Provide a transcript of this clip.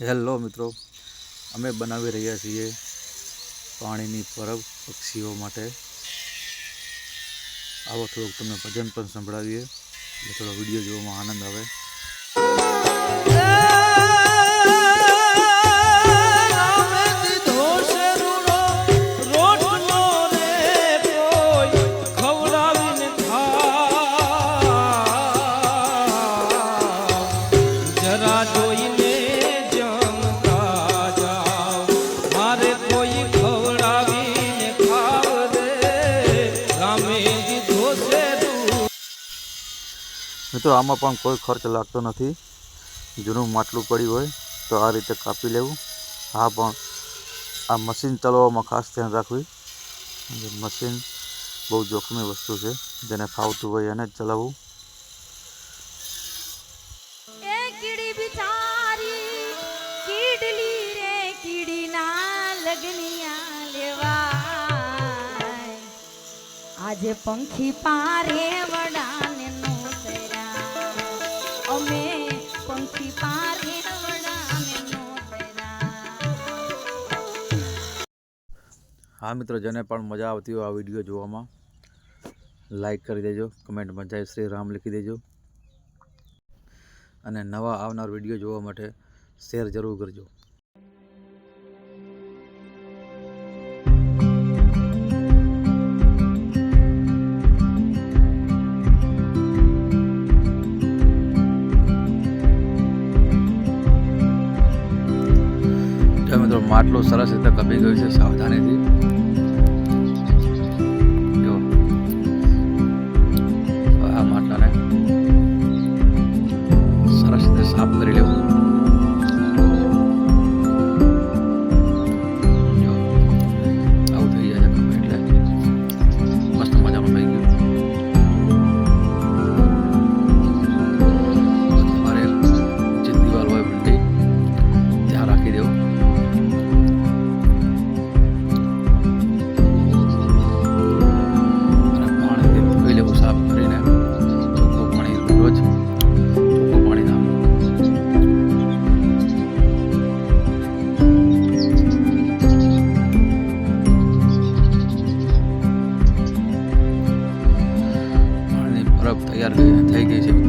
Hello મિત્રો, અમે બનાવી રહ્યા છીએ પાણીની પરબ પક્ષીઓ માટે. આવો થોડુંક તમને ભજન પણ સંભળાવીએ. એટલે થોડો વીડિયો જોવામાં આનંદ આવે. મિત્રો આમાં પણ કોઈ ખર્ચ લાગતો નથી જૂનું માટલું પડ્યું હોય તો આ રીતે કાપી લેવું આ પણ આ મશીન ચલાવવામાં ખાસ ધ્યાન રાખવું મશીન બહુ જોખમી વસ્તુ છે જેને ફાવતું હોય એને જ ચલાવવું એ કીડી બિચારી કીડલી રે કીડીના લગનિયા લેવાય આજે પંખી પારે હા મિત્રો, જેને પણ મજા આવતી હોય આ વીડિયો જોવામાં લાઈક કરી દેજો કમેન્ટમાં જય શ્રી રામ લખી દેજો. અને નવા આવનાર વીડિયો જોવા માટે શેર જરૂર કરજો. મિત્રો, માટલું સરસ રીતે કપી ગયું છે સાવધાનીથી. તૈયાર થઈ ગઈ છે.